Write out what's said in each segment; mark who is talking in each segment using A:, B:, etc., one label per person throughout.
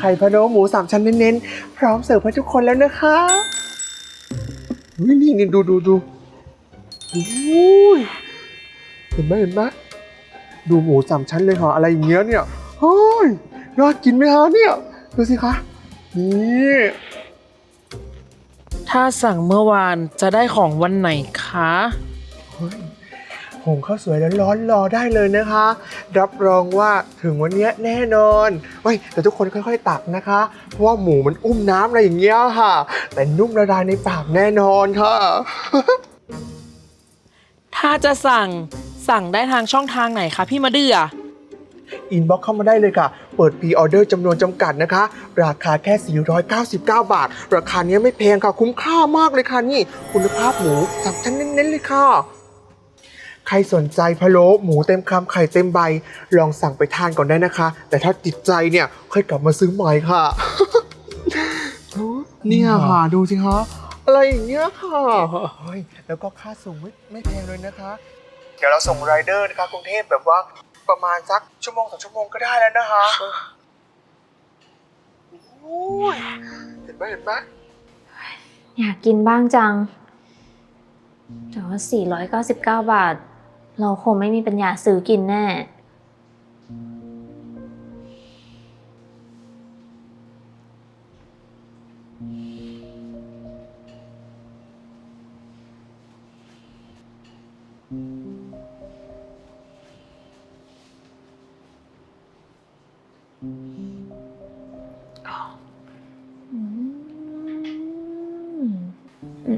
A: ไข่พะโล้หมูสามชั้นเน้นๆ พร้อมเสิร์ฟให้ทุกคนแล้วนะคะอุ๊ยนี่นี่ดูดูดูอุ้ยเห็นไหมเห็นไหมดูหมูสามชั้นเลยค่ะอะไรอย่างเงี้ยเนี่ยเฮ้ยน่ากินไหมคะเนี่ยดูสิคะนี่
B: ถ้าสั่งเมื่อวานจะได้ของวันไหนคะ
A: หุงข้าวสวยแล้วร้อนๆรอได้เลยนะคะ รับรองว่าถึงวันเนี้ยแน่นอนเฮ้ยแต่ทุกคนค่อยๆ ตักนะคะ เพราะว่าหมูมันอุ้มน้ำอะไรอย่างเงี้ยค่ะ แต่นุ่มละลายในปากแน่นอนค่ะ
B: ถ้าจะสั่งสั่งได้ทางช่องทางไหนคะพี่มาเดือ
A: อินบ็อกเข้ามาได้เลยค่ะ เปิดพรีออเดอร์จำนวนจำกัดนะคะ ราคาแค่ 499 บาท ราคาเนี้ยไม่แพงค่ะ คุ้มค่ามากเลยค่ะนี่ คุณภาพหมูสับชั้นเน้นๆเลยค่ะ ใครสนใจพะโล้หมูเต็มคำไข่เต็มใบ ลองสั่งไปทานก่อนได้นะคะ แต่ถ้าติดใจเนี่ยค่อยกลับมาซื้อใหม่ค่ะ เนี่ยค่ะดูสิคะอะไรอย่างเงี้ยค่ะเฮ้ยแล้วก็ค่าส่งไม่ไม่แพงเลยนะคะ เดี๋ยวเราส่งไรเดอร์นะคะกรุงเทพแบบว่าประมาณสักชั่วโมงสองชั่วโมงก็ได้แล้วนะคะโอ้ยเห็นไหมเห็นไหม
C: อยากกินบ้างจังแต่ว่า499 บาท เราคงไม่มีปัญญาซื้อกินแน่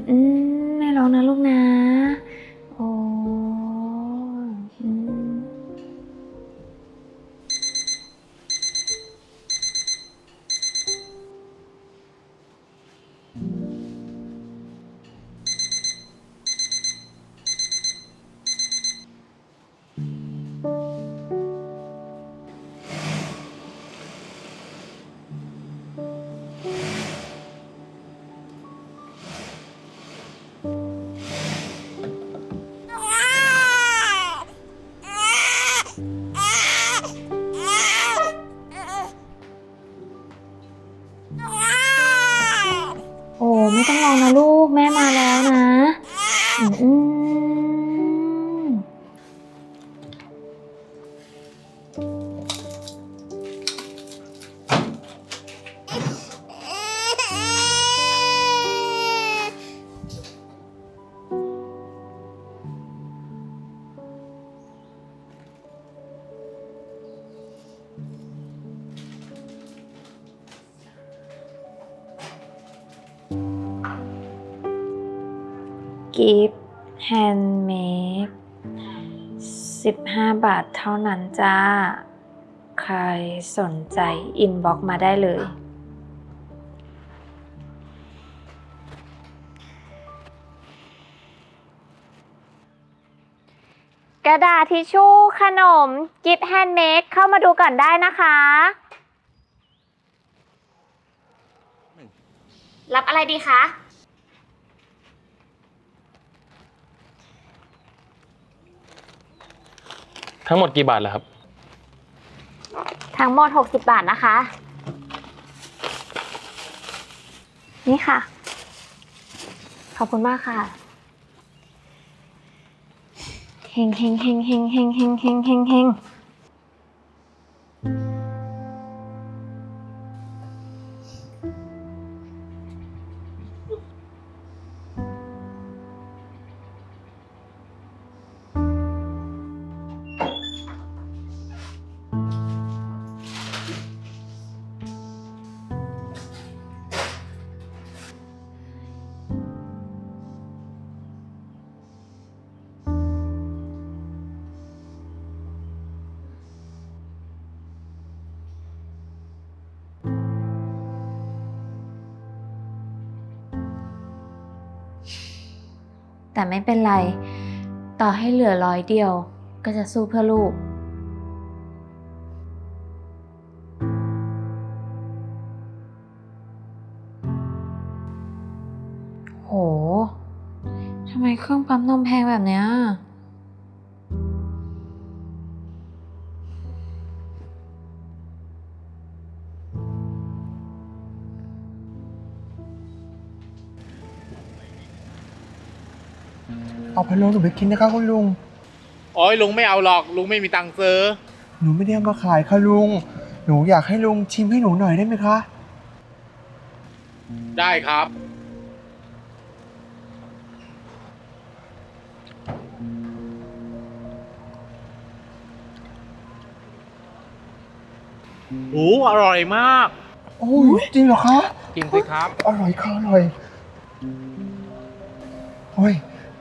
C: อืม โอ้ไม่ต้องร้องนะลูกแม่มาแล้วนะอืม กิฟต์แฮนด์เมด15บาทเท่านั้นจ้า ใครสนใจอินบ็อกมาได้เลย กระดาษทิชชู่ขนม กิฟต์แฮนด์เมดเข้ามาดูก่อนได้นะคะ รับอะไรดีคะ
D: ทั้งหมดกี่บาทล่ะครับ
C: ทั้งหมด 60 บาทนะคะ นี่ค่ะ ขอบคุณมากค่ะเฮงเฮงเฮงเฮงเฮงเฮงเฮงเฮง แต่ไม่เป็นไร ต่อให้เหลือร้อยเดียว ก็จะสู้เพื่อลูก โห ทำไมเครื่องปั๊มนมแพงแบบเนี้ย
A: เอาพะโล้หนูไปกินนะคะคุณลุง
E: โอ้ยลุงไม่เอาหรอกลุงไม่มีตังค์ซื้อ
A: หนูไม่ได้เอามาขายค่ะลุง หนูอยากให้ลุงชิมให้หนูหน่อยได้ไหมคะ
E: ได้ครับ โอ้อร่อยมาก
A: โอ้ยจริงเหรอคะ
E: กินสิครับ
A: อร่อยค่ะอร่อย โอ้ย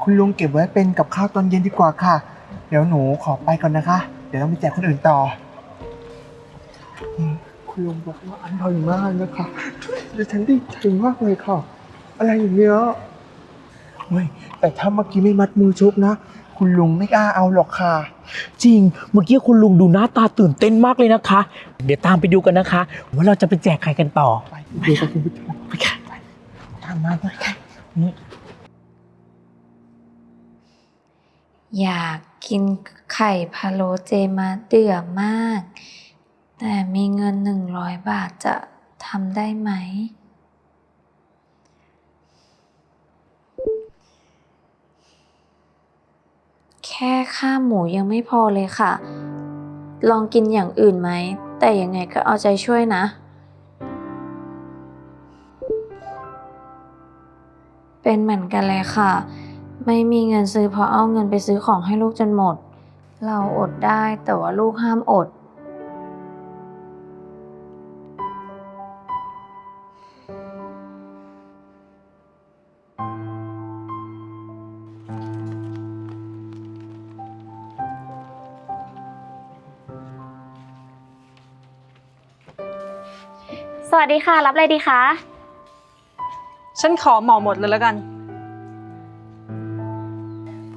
A: คุณลุงเก็บไว้เป็นกับข้าวตอนเย็นดีกว่าค่ะ เดี๋ยวหนูขอไปก่อนนะคะ เดี๋ยวต้องไปแจกคนอื่นต่ออืมคุณลุงบอกว่าอร่อยมากนะคะเดี๋ยวฉันดีใจมากเลยค่ะ อะไรอย่างเงี้ยเฮ้ยแต่ถ้าเมื่อกี้ไม่มัดมือชกนะ คุณลุงไม่กล้าเอาหรอกค่ะ
B: จริง เมื่อกี้คุณลุงดูหน้าตาตื่นเต้นมากเลยนะคะ เดี๋ยวตามไปดูกันนะคะ ว่าเราจะไปแจกใครกันต่อ
A: ไปดูกับคุณผู้ชมไปค่ะไปตามมาเลยค่ะนี่
C: อยากกินไข่พะโล้เจมาเดือมาก แต่มีเงินหนึ่งร้อยบาทจะทำได้ไหม แค่ค่าหมูยังไม่พอเลยค่ะ ลองกินอย่างอื่นไหม แต่ยังไงก็เอาใจช่วยนะเป็นเหมือนกันเลยค่ะ ไม่มีเงินซื้อเพราะเอาเงินไปซื้อของให้ลูกจนหมด เราอดได้แต่ว่าลูกห้ามอด
F: สวัสดีค่ะ รับอะไรดีคะ
G: ฉันขอเหมาหมดเลยแล้วกันพ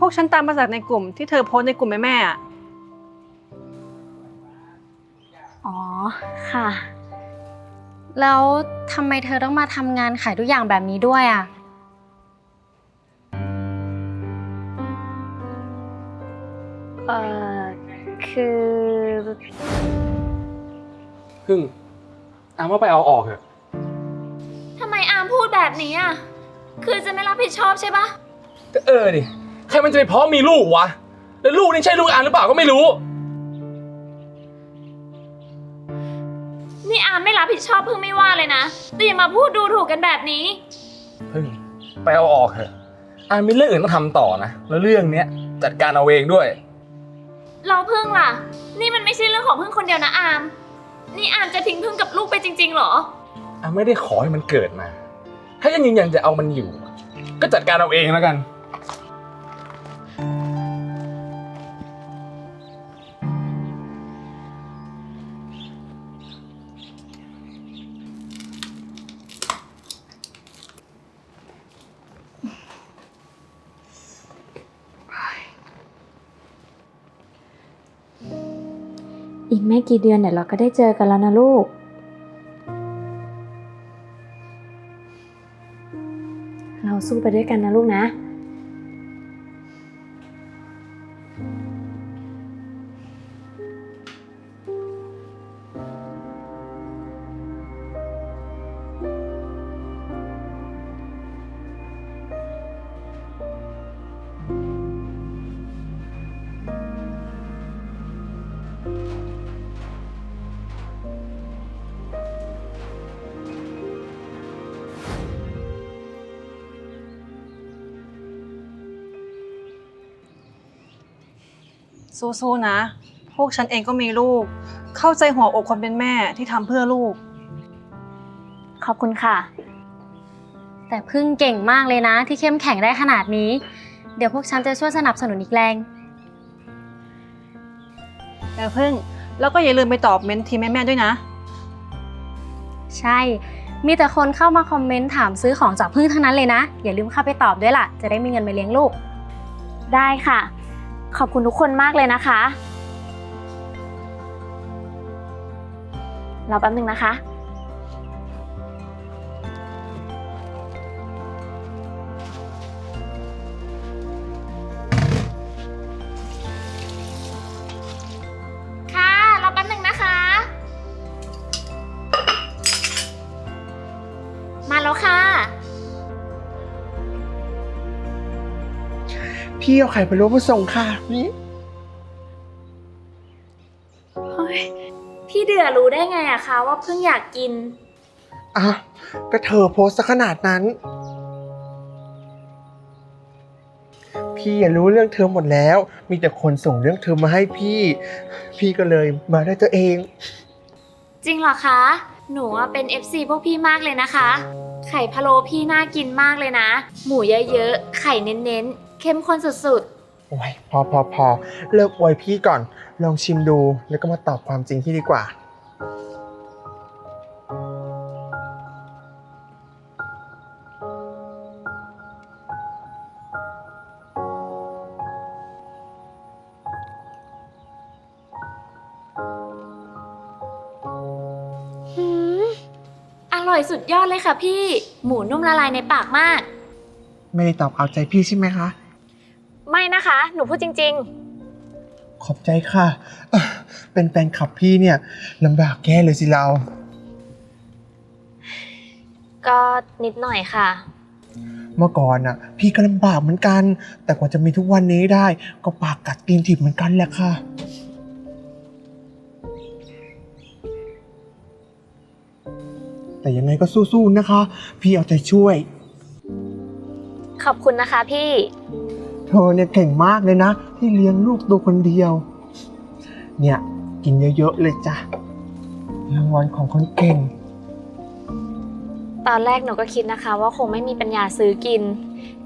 G: วกฉันตามมาจากในกลุ่มที่เธอโพสต์ในกลุ่มแม่ๆอะ
F: อ๋อค่ะ แล้วทำไมเธอต้องมาทำงานขายทุกอย่างแบบนี้ด้วยอะ เอ่อ คือ
D: พึ่งอามว่าไปเอาออกเถอะ
C: ทำไมอามพูดแบบนี้อะ คือจะไม่รับผิดชอบใช่ปะ
D: ก็เออดิใค รมันจะไปพร้อมมีลูกวะ แล้วลูกนี่ใช่ลูกอามหรือเปล่าก็ไม่รู้
C: นี่อามไม่รับผิดชอบเพิ่งไม่ว่าเลยนะแต่อย่ามาพูดดูถูกกันแบบนี้
D: พึ่งไปเอาออกเถอะอามมีเรื่องอื่นต้องทำต่อนะ แล้วเรื่องเนี้ยจัดการเอาเองด้วย
C: เราพึ่งล่ะ นี่มันไม่ใช่เรื่องของพึ่งคนเดียวนะอาม นี่อามจะทิ้งพึ่งกับลูกไปจริง ๆ เหรอ
D: อามไม่ได้ขอให้มันเกิดมา ถ้ายังยืนยันจะเอามันอยู่ ก็จัดการเอาเองแล้วกัน
C: อีกไม่กี่เดือนเนี่ยเราก็ได้เจอกันแล้วนะลูก เราสู้ไปด้วยกันนะลูกนะ
G: สู้ๆนะ พวกฉันเองก็มีลูก เข้าใจหัวอกคนเป็นแม่ที่ทำเพื่อลูก
F: ขอบคุณค่ะ แต่พึ่งเก่งมากเลยนะ ที่เข้มแข็งได้ขนาดนี้ เดี๋ยวพวกฉันจะช่วยสนับสนุนอีกแรง
G: เออพึ่ง แล้วก็อย่าลืมไปตอบเมนต์ทีมแม่ๆด้วยนะ
F: ใช่ มีแต่คนเข้ามาคอมเมนต์ถามซื้อของจากพึ่งทั้งนั้นเลยนะ อย่าลืมเข้าไปตอบด้วยล่ะ จะได้มีเงินมาเลี้ยงลูก
C: ได้ค่ะ ขอบคุณทุกคนมากเลยนะคะ รอแป๊บนึงนะคะ
A: พพี่เอาไข่พะโล้มาส่งค่ะนี่
H: พี่เดือรู้ได้ไงอะคะว่าเพิ่งอยากกิน
A: อะก็เธอโพสต์ซะขนาดนั้น พี่อย่ารู้เรื่องเธอหมดแล้ว มีแต่คนส่งเรื่องเธอมาให้พี่ พี่ก็เลยมาได้ตัวเอง
H: จริงเหรอคะ หนูอะเป็น FC พวกพี่มากเลยนะคะ ไข่พะโล้พี่น่ากินมากเลยนะ หมูเยอะๆ ไข่เน้นๆ เข้มข้นสุด
A: โอ้ยพอพอพอเลิกอวยพี่ก่อน ลองชิมดูแล้วก็มาตอบความจริงพี่ดีกว่า
H: ๆหืมอร่อยสุดยอดเลยค่ะพี่ หมูนุ่มละลายในปากมาก
A: ไม่ได้ตอบเอาใจพี่ใช่ไหมคะ
H: ไม่ นะคะ หนูพูดจริง
A: ขอบใจค่ะเอ่อเป็นแฟนคลับพี่เนี่ยลำบากแย่เลยสิเรา
H: ๆ ก็นิดหน่อยค่ะ
A: เมื่อก่อนน่ะ พี่ก็ลำบากเหมือนกัน แต่กว่าจะมีทุกวันนี้ได้ ก็ปากกัดตีนถีบเหมือนกันแหละค่ะ แต่ยังไงก็สู้ๆนะคะ พี่เอาใจช่วย
H: ขอบคุณนะคะพี่
A: เธอเนี่ยเก่งมากเลยนะ ที่เลี้ยงลูกตัวคนเดียว เนี่ยกินเยอะๆเลยจ้ะรางวัลของคนเก่ง
H: ตอนแรกหนูก็คิดนะคะ ว่าคงไม่มีปัญญาซื้อกิน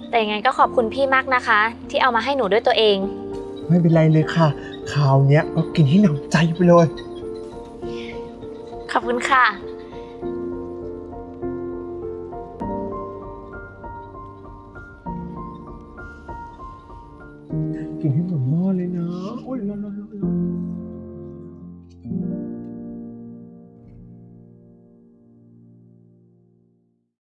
H: แต่ยังไงก็ขอบคุณพี่มากนะคะ ที่เอามาให้หนูด้วยตัวเอง
A: ไม่เป็นไรเลยค่ะคราวเนี้ยก็กินให้หนำใจไปเลย
H: ขอบคุณค่ะ